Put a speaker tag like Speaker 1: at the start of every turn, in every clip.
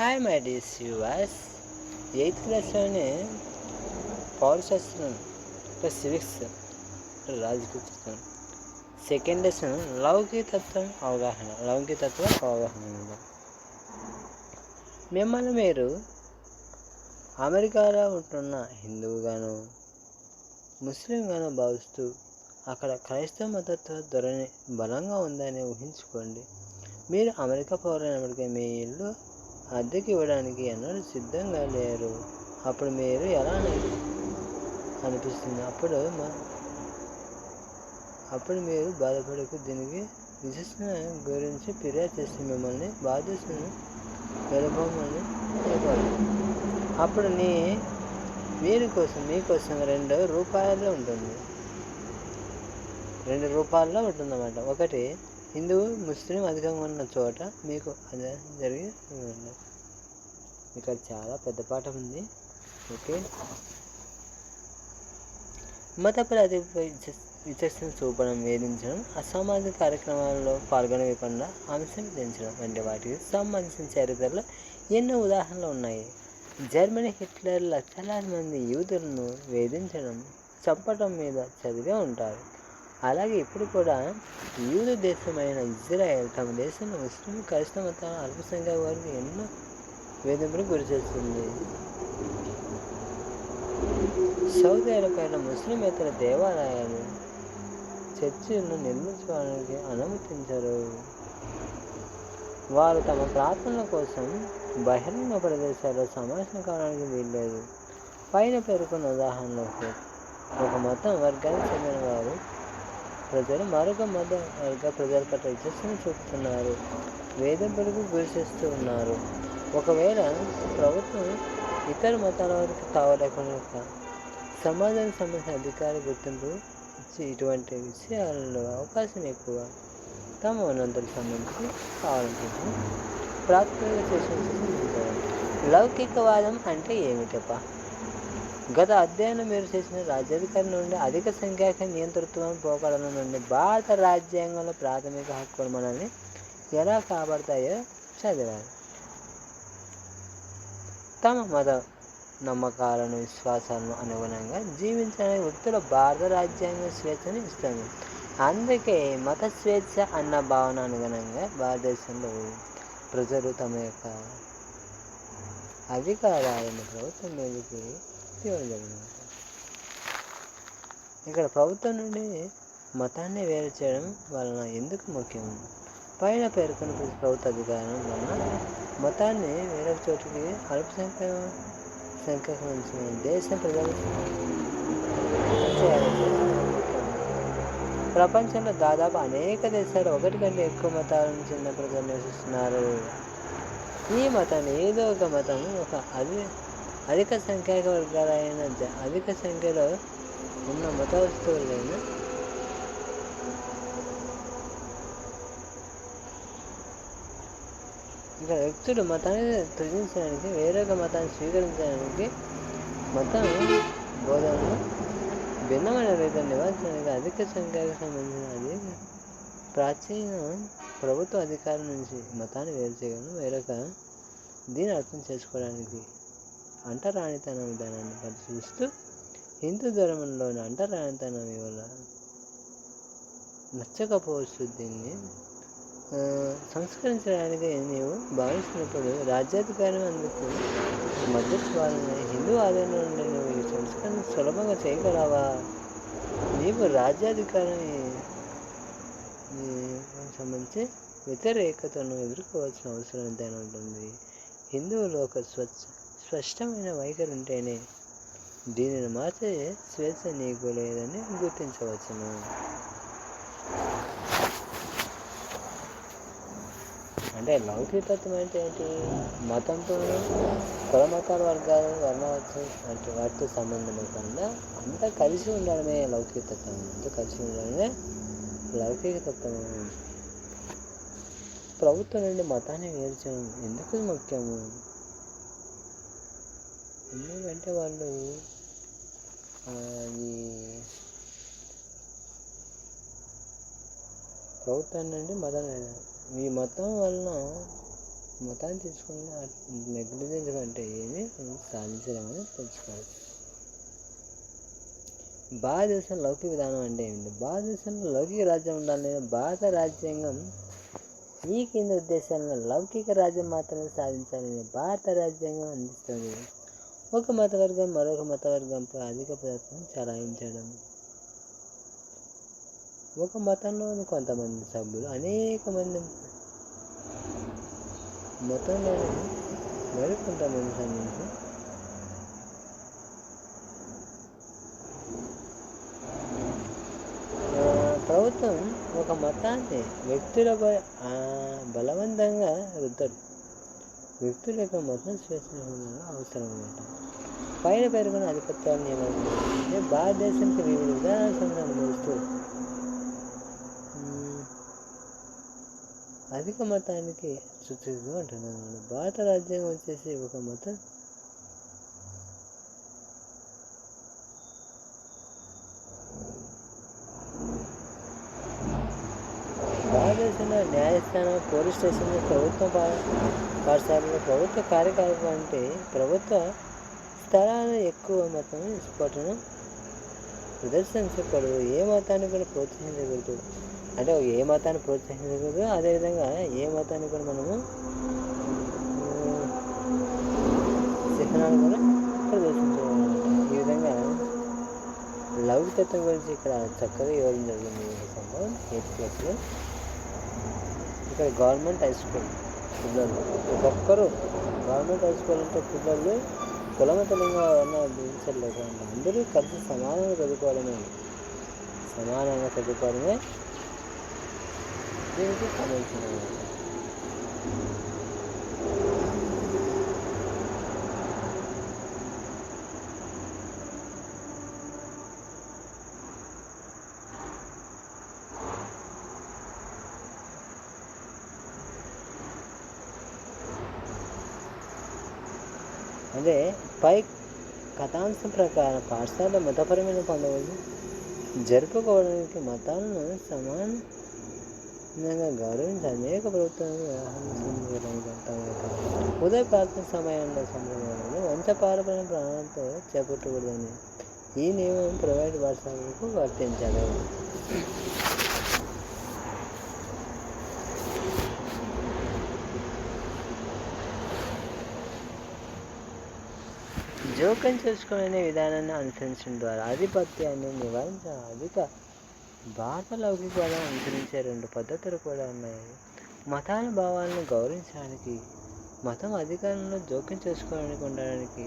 Speaker 1: Hi my dear yours. Eighth క్లాస్లోనే పౌరశాస్త్రం plus civics రాజకీయ second lesson లౌకిక తత్వం అవగాహన లౌకిక తత్వం అవగాహన మిమ్మల్ని మీరు అమెరికాలో ఉంటున్న హిందువుగాను ముస్లింగాను భావిస్తూ అక్కడ క్రైస్తవ మతత్వ ధోరణి బలంగా ఉందని ఊహించుకోండి. మీరు అమెరికా పౌరులైనప్పటికీ మీ ఇల్లు అద్దెకి ఇవ్వడానికి ఎన్నడూ సిద్ధంగా లేరు. అప్పుడు మీరు ఎలా అనిపిస్తుంది. అప్పుడు మా అప్పుడు మీరు బాధపడకు. దీనికి విశిష్ట గురించి ఫిర్యాదు చేసి మిమ్మల్ని బాధ్యతను వెళ్ళబోమని చెప్పాలి అప్పుడు నీ మీరు కోసం మీకోసం రెండు రూపాయల్లో ఉంటుంది. రెండు రూపాయల్లో ఉంటుందన్నమాట. ఒకటి హిందువు ముస్లిం అధికంగా ఉన్న చోట మీకు అదే జరిగి ఇక్కడ చాలా పెద్ద పాఠం ఉంది. ఓకే. మత ప్రాతిపై విచక్షణ చూపడం వేధించడం అసామాజిక కార్యక్రమాల్లో పాల్గొనకుండా అంశం పెంచడం వంటి వాటికి సంబంధించిన చరిత్రలో ఎన్నో ఉదాహరణలు ఉన్నాయి. జర్మనీ హిట్లర్ లక్షలాది మంది యూదులను వేధించడం చంపడం మీద చదివే ఉంటారు. అలాగే ఇప్పుడు కూడా యూదు దేశమైన ఇజ్రాయెల్ తమ దేశంలో ముస్లిం క్రైస్తవ మతాల అల్పసంఖ్యాక వారికి ఎన్నో వేధింపులు గురి చేస్తుంది. సౌదీ అరేబియాలో ముస్లిమేతర దేవాలయాలు చర్చిలను నిర్మించడానికి అనుమతించరు. వారు తమ ప్రార్థనల కోసం బహిరంగ ప్రదేశాల్లో సమావేశం కావడానికి వీల్లేదు. పైన పేర్కొన్న ఉదాహరణలకు ఒక మతం వర్గానికి చెందిన వారు ప్రజలు మరొక మత వర్గ ప్రజల పట్ల చూపుతున్నారు. వేధింపులకు గురి చేస్తూ ఉన్నారు. ఒకవేళ ప్రభుత్వం ఇతర మతాల వారికి కావలేకుండా సమాజానికి సంబంధించిన అధికార గుర్తింపు ఇచ్చి ఇటువంటి విషయాలలో అవకాశం ఎక్కువ తమ వనరులకు సంబంధించి కావాలనుకుంటున్నాం. ప్రాథమిక చేసిన లౌకికవాదం అంటే ఏమిటప్ప? గత అధ్యయనం మీరు చేసిన రాజ్యాధికారి నుండి అధిక సంఖ్యాక నియంతృత్వం పోకడల నుండి భారత రాజ్యాంగంలో ప్రాథమిక హక్కులు మనల్ని ఎలా కాపాడతాయో చదివారు. తమ మత నమ్మకాలను విశ్వాసాలను అనుగుణంగా జీవించడానికి వ్యక్తుల భారత రాజ్యాంగ స్వేచ్ఛను ఇస్తుంది అందుకే మత స్వేచ్ఛ అన్న భావన అనుగుణంగా భారతదేశంలో ప్రజలు తమ యొక్క అధికారాలను ప్రభుత్వం మీదకి తీవ్రజగిన ఇక్కడ ప్రభుత్వం నుండి మతాన్ని వేరు చేయడం వలన ఎందుకు ముఖ్యం? పైన పేర్కొన్న ప్రభుత్వ అధికారం వలన మతాన్ని వేరే చోటికి అల్పసంఖ్య సంఖ్యకు ఉంచిన దేశ ప్రజలు ప్రపంచంలో దాదాపు అనేక దేశాలు ఒకటి కంటే ఎక్కువ మతాలను చెందిన ప్రజలు నివసిస్తున్నారు. ఈ మతాన్ని ఏదో ఒక మతం ఒక అధి అధిక సంఖ్యాక వర్గాలైన అధిక సంఖ్యలో ఉన్న మత ఇక వ్యక్తుడు వ్యక్తులు మతాన్ని త్యజించడానికి వేరొక మతాన్ని స్వీకరించడానికి మతం బోధన భిన్నమైన రీతిలో నివారించడానికి అధిక సంఖ్యకు సంబంధించిన అది ప్రాచీన ప్రభుత్వ అధికారం నుంచి మతాన్ని వేరు చేయగలను. వేరొక దీన్ని అర్థం చేసుకోవడానికి అంటరానితనం విధానాన్ని పరిశీలిస్తూ హిందూ ధర్మంలోని అంటరానితనం వల్ల నచ్చకపోవచ్చు దీన్ని సంస్కరించడానికి నీవు భావిస్తున్నప్పుడు రాజ్యాధికారం అందుకు మద్దతు ఇవ్వాలని హిందూ ఆదాయంలో నుండి నువ్వు ఈ సంస్కరణ సులభంగా చేయగలవా? నీవు రాజ్యాధికారం సంబంధించి వ్యతిరేకతను ఎదుర్కోవాల్సిన అవసరం ఎంతైనా ఉంటుంది. హిందువులు ఒక స్వచ్ఛ స్పష్టమైన వైఖరి ఉంటేనే దీనిని మార్చే స్వేచ్ఛ నీకు లేదని గుర్తించవచ్చును. అంటే లౌకికత్వం అంటే ఏంటి? మతంతో కుల మతాల వర్గాలు వర్ణవచ్చు అంటే వాటితో సంబంధం లేకుండా అంతా కలిసి ఉండడమే లౌకికతత్వం అంతా కలిసి ఉండడమే లౌకికతత్వం. ప్రభుత్వం నుండి మతాన్ని వేర్చడం ఎందుకు ముఖ్యము? ఎందుకంటే వాళ్ళు ఈ ప్రభుత్వం నుండి మతం మీ మతం వలన మతాన్ని తీసుకుని నెగ్లిజెన్స్ అంటే ఏమి సాధించలేమని తెలుసుకోవాలి. భారతదేశం లౌకిక విధానం అంటే ఏమిటి? భారతదేశంలో లౌకిక రాజ్యం ఉండాలని భారత రాజ్యాంగం ఈ కింద ఉద్దేశాలను లౌకిక రాజ్యం మాత్రమే సాధించాలని భారత రాజ్యాంగం అందిస్తుంది. ఒక మతవర్గం మరొక మతవర్గంపై అధిక ప్రయత్నం చలాయించడం. ఒక మతంలోని కొంతమంది సభ్యులు అనేక మంది మతంలోని మరికొంతమంది సంబంధించి ప్రభుత్వం ఒక మతాన్ని వ్యక్తులపై బలవంతంగా రుద్దరు. వ్యక్తుల యొక్క మతం స్వేచ్ఛ అవసరం అనమాట పైన పేర్కొన్న ఆధిపత్యాన్ని ఏమంటున్నారు భారతదేశానికి వివిధ విధానాలను అనుభవిస్తూ అధిక మతానికి సూచిస్తూ అంటున్నాను భారత రాజ్యాంగం వచ్చేసి ఒక మతం. భారతదేశంలో న్యాయస్థానం పోలీస్ స్టేషన్ ప్రభుత్వ పాఠశాలలో ప్రభుత్వ కార్యకలాపం అంటే ప్రభుత్వ స్థలాలు ఎక్కువ మతం స్ఫోటను ప్రదర్శించకూడదు ఏ మతాన్ని కూడా ప్రోత్సహించకూడదు. అంటే ఏ మతాన్ని ప్రోత్సహించకూడదు అదేవిధంగా ఏ మతాన్ని కూడా మనము చిహ్నాలు కూడా ప్రదర్శించకూడదు. ఈ విధంగా లౌకికత్వం గురించి ఇక్కడ చక్కగా ఇవ్వడం జరిగింది సంభవం ఎయిత్ క్లాస్లో. ఇక్కడ గవర్నమెంట్ హై స్కూల్ పిల్లలు. ఒక్కొక్కరు గవర్నమెంట్ హై స్కూల్ అంటే పిల్లలు కులమత లింగం బించలేదు అందరూ కలిసి సమానంగా చదువుకోవాలని సమానంగా చదువుకోవడమే దీనికి సంబంధించిన అంటే పై కథాంశం ప్రకారం పాఠశాల మతపరమైన పండుగలు జరుపుకోవడానికి మతాలను నిజంగా గౌరవించి అనేక ప్రభుత్వాలు ఉదయ ప్రార్థన సమయంలో సంప్రదాయాలు వంశపారపైన ప్రాణాలతో చేపట్టకూడదని ఈ నియమం ప్రైవేట్ పాఠశాలకు వర్తించాలి జోక్యం చేసుకునే విధానాన్ని అనుసరించడం ద్వారా ఆధిపత్యాన్ని నివారించ అధిక భారత లౌకికవాదం అనుసరించే రెండు పద్ధతులు కూడా ఉన్నాయి. మతాల భావాలను గౌరవించడానికి మతం అధికారంలో జోక్యం చేసుకోవడానికి ఉండడానికి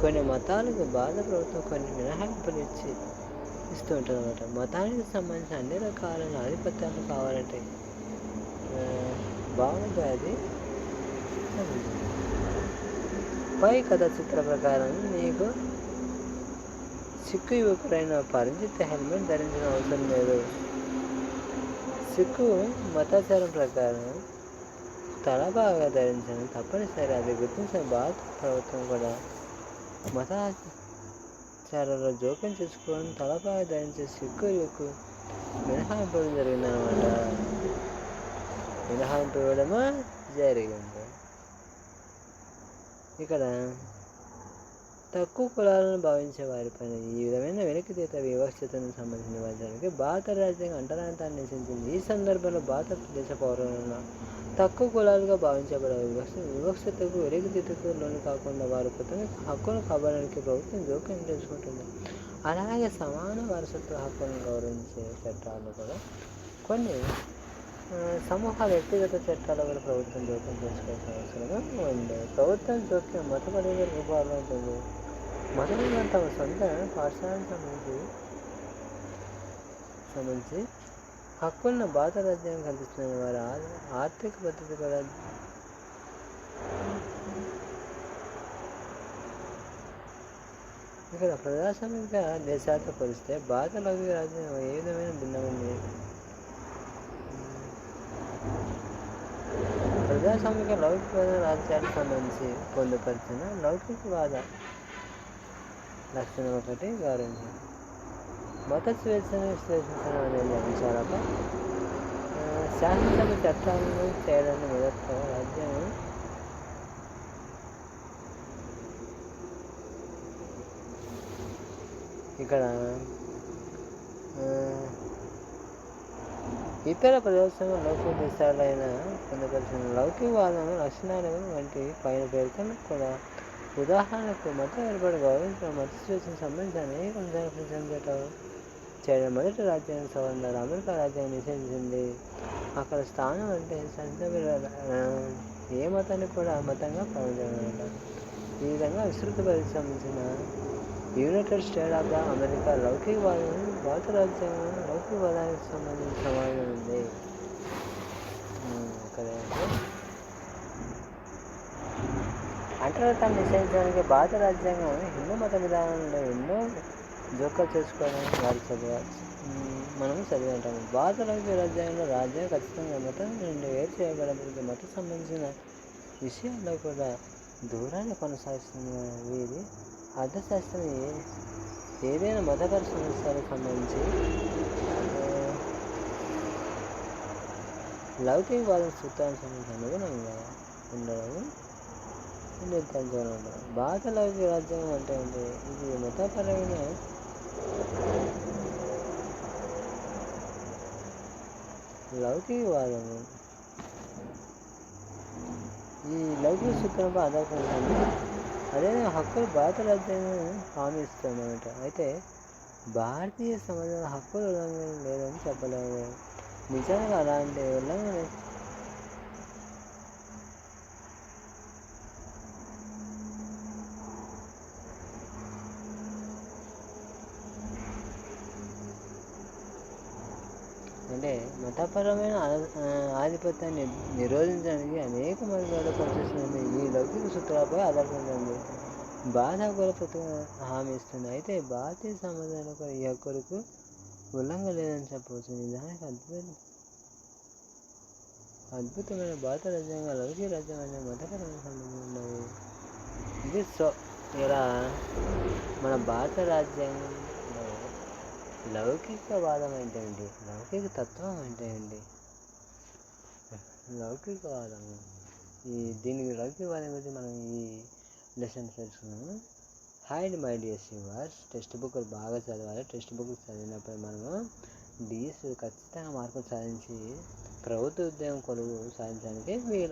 Speaker 1: కొన్ని మతాలకు భారత ప్రభుత్వం కొన్ని మినహాయింపులు ఇచ్చి ఇస్తూ ఉంటుంది అనమాట మతానికి సంబంధించిన అన్ని రకాలైన ఆధిపత్యాలు కావాలంటే బాగుంటుంది అది పై కథ చిత్ర ప్రకారం నీకు సిక్కు యువకుడైన పరిచిత హెల్మెట్ ధరించిన అవసరం లేదు. సిక్కు మతాచారం ప్రకారం తల బాగా ధరించడం తప్పనిసరి. అది గుర్తించిన భారత ప్రభుత్వం కూడా మతాచారంలో జోక్యం చేసుకోవడం తల బాగా ధరించే సిక్కు యువకు మినహాయింపు జరిగిందనమాట మినహాయింపు ఇవ్వడమా? జరిగింది. ఇక్కడ తక్కువ కులాలను భావించే వారిపైన ఈ విధమైన వెనక్కితీత వివక్షతను సంబంధించిన వారికి భారత రాజ్యాంగం అంటరాంతాన్ని నిశించింది ఈ సందర్భంలో భారతదేశ పౌరులను తక్కువ కులాలుగా భావించబడే వివక్ష వివక్షతకు వెలికితీతకు లోను కాకుండా వారు కొత్తగా హక్కును కాపాడడానికి ప్రభుత్వం జోక్యం తెలుసుకుంటుంది అలాగే సమాన వారసత్వ హక్కులను గౌరవించే చట్టాలు కూడా కొన్ని సమూహాల వ్యక్తిగత చట్టాలు కూడా ప్రభుత్వం జోక్యం చేసుకోవాల్సిన అవసరం ఉంది. ప్రభుత్వం జోక్యం మతపరమైన రూపాల్లో ఉంటుంది మతపరంగా తమ సొంత పాఠశాలకు సంబంధించి సంబంధించి హక్కులను భారత రాజ్యాంగం కల్పిస్తున్న వారి ఆర్థిక పద్ధతి కూడా ఇక్కడ ప్రజాస్వామిక దేశాలతో పోలిస్తే భారత లౌకిక రాజ్యాంగం ఏ విధమైన భిన్నమైంది? ప్రజాస్వామిక లౌకికవాద రాజ్యాలకు సంబంధించి పొందుపరిచిన లౌకికవాద లక్షణం ఒకటి గౌరవించాలి మత స్వేచ్ఛను విశ్లేషించడం అనేది అంశాలపై శాసనసభ చట్టాలను చేయడానికి మొదట్లో రాజ్యం ఇక్కడ ఇతర ప్రదర్శన లౌకిక దేశాలైన పొందపరిచిన లౌకికవాదం లక్షణాలు వంటి పైన పేర్కొని కూడా ఉదాహరణకు మతం ఏర్పాటు గౌరవించడం మత స్వేచ్ఛకు సంబంధించి అనేక అంశాలు చేయడం మొదటి రాజ్యాంగ సవరణ అమెరికా రాజ్యాంగం నిషేధించింది. అక్కడ స్థానం అంటే సంతబిర ఏ మతాన్ని కూడా మతంగా భావించడం ఈ విధంగా విస్తృత సంబంధించిన united state of the America లౌకికవాదం భారత రాజ్యాంగం లౌకికవాదానికి సంబంధించిన సమాజం ఉంది. అక్కడ ఇక్కడ నిషేధించడానికి భారత రాజ్యాంగం హిందూ మత విధానంలో ఎన్నో జోక్యం చేసుకోవడానికి వారు చదవచ్చు మనం మనము చదివి ఉంటాము భారత రాజ్య రాజ్యాంగంలో రాజ్యాంగం ఖచ్చితంగా మతం నుండి వేరు చేయబడబడితే మతం సంబంధించిన విషయాల్లో కూడా దూరాన్ని కొనసాగిస్తున్న వీరి అర్థశాస్త్రం ఏ ఏదైనా మతపర సమస్యలకు సంబంధించి ఆ, లౌకికవాదం సూత్రానికి అనుగుణంగా ఉండడం నిర్ధారించడం భారత లౌకిక రాజ్యాంగం అంటే ఏంటి? ఇది మతపరమైన లౌకికవాదము ఈ లౌకిక సూత్రంపై ఆధారపడి ఉంటుంది. అదే హక్కులు భారత రాజ్యాంగం హామీ ఇస్తుందన్నమాట అయితే భారతీయ సమాజంలో హక్కులు ఉల్లంఘన లేదని చెప్పలేము. నిజంగా అలాంటి ఉల్లంఘన అంటే మతపరమైన ఆధిపత్యాన్ని నిరోధించడానికి అనేక మార్గాలు పనిచేస్తుంది ఈ లౌకిక సూత్రాలపై ఆధారపడుతుంది బాధ కూడా హామీ ఇస్తుంది. అయితే భారతీయ సమాజంలో ఈ హక్కులకు ఉల్లంఘన లేదని చెప్పవచ్చు. నిజానికి అద్భుత అద్భుతమైన భారత రాజ్యాంగం లౌకిక రాజ్యాంగం మతపరమైన సంబంధం ఉన్నది. ఇది సో ఇలా మన భారత రాజ్యాంగం లౌకికవాదం అంటే ఏంటి లౌకిక తత్వం అంటే ఏంటి లౌకికవాదం. ఈ దీనికి లౌకికవాదం గురించి మనం ఈ లెసన్ తెలుసుకున్నాము hi my dear yours textbook బాగా చదవాలి. టెక్స్ట్ బుక్ చదివినప్పుడు మనము డిఎస్ ఖచ్చితంగా మార్కులు సాధించి ప్రభుత్వ ఉద్యోగం కొలువు సాధించడానికి వీలు